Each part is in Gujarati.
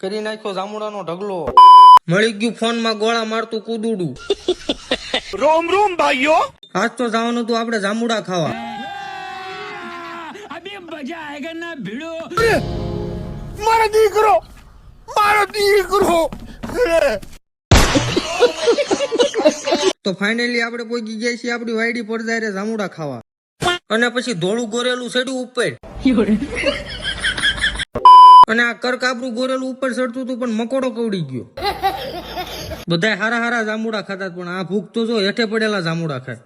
કરી નાખ્યો જામુડાનો ઢગલો. મળી ગયું ફોનમાં ગોળા મારતું કુદુડું. રોમ રોમ ભાઈઓ. આજ તો જવાનું હતું આપણે જામુડા ખાવા. મારો દીકરો મારો દીકરો. તો ફાઇનલી આપણે પહોંચી ગયા છીએ આપણી વાયડી પર જાય જામુડા ખાવા. અને પછી ધોળું ગોરેલું ચડ્યું ઉપર. અને આ કરકાબરું ગોરેલું ઉપર ચડતું હતું પણ મકોડો કવડી ગયો. બધા હારા હારા જામુડા ખાતા પણ આ ભૂખ તો જો હેઠે પડેલા જામુડા ખાય.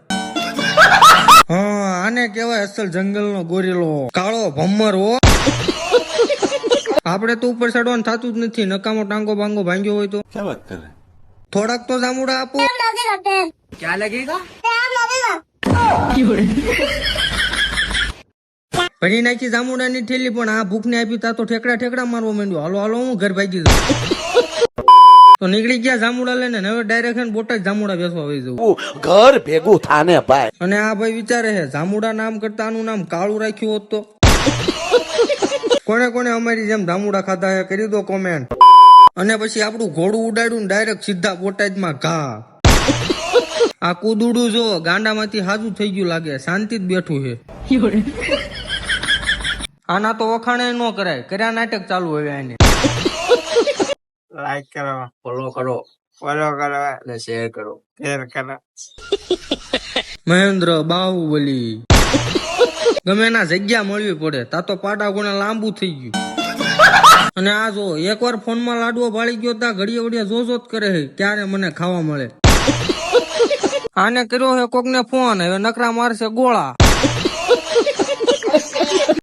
હા આને કેવાય અસલ જંગલનો ગોરેલો. કાળો ભમ્મર હો. આપણે તો ઉપર ચડવાનું થતું જ નથી. નકામો ટાંગો બાંગો ભાંગ્યો હોય તો. ક્યાં વાત કરે? થોડાક તો જામુડા આપો. ક્યાં લગેગા ભરી નાખી જામુડાની ઠેલી પણ આ ભૂખ ને આપી તા તો ઠેકડા ઠેકડા મારવો માંડ્યો. હાલો હાલો હું ઘર ભાગી જાઉં તો નીકળી ગયા જામુડા લઈને હવે ડાયરેક્ટ બોટાદ જામુડા બેસવા આવી જવું. ઘર ભેગું થાને ભાઈ. અને આ ભાઈ વિચારે છે જામુડા નામ કરતા આનું નામ કાળું રાખ્યું હોત તો? કોને કોને અમારી જેમ જામુડા ખાધા છે કરી દો કોમેન્ટ અને પછી આપણું ઘોડું ઉડાડ્યું ને ડાયરેક્ટ સીધા બોટાદમાં ઘા. આ કુદુડું જો ગાંડામાંથી હાજુ થઈ ગયું લાગે શાંતિ જ બેઠું છે આના તો વખાણે ન કરાય. કર્યા નાટક ચાલુ હોય એને. લાઈક કરો ફોલો કરો ફોલો કરો અને શેર કરો. શેર કરો. મહેન્દ્ર બાહુબલી. ગમે ના જગ્યા મળવી પડે તા તો પાટા ગુણા લાંબુ થઈ ગયું. અને આ જો એકવાર ફોનમાં લાડવો ભાળી ગયો તા ઘડીએ વડિયા જોજો જ કરે ક્યારે મને ખાવા મળે. આને કર્યો હે કોક ને ફોન હવે નકરા મારશે ગોળા.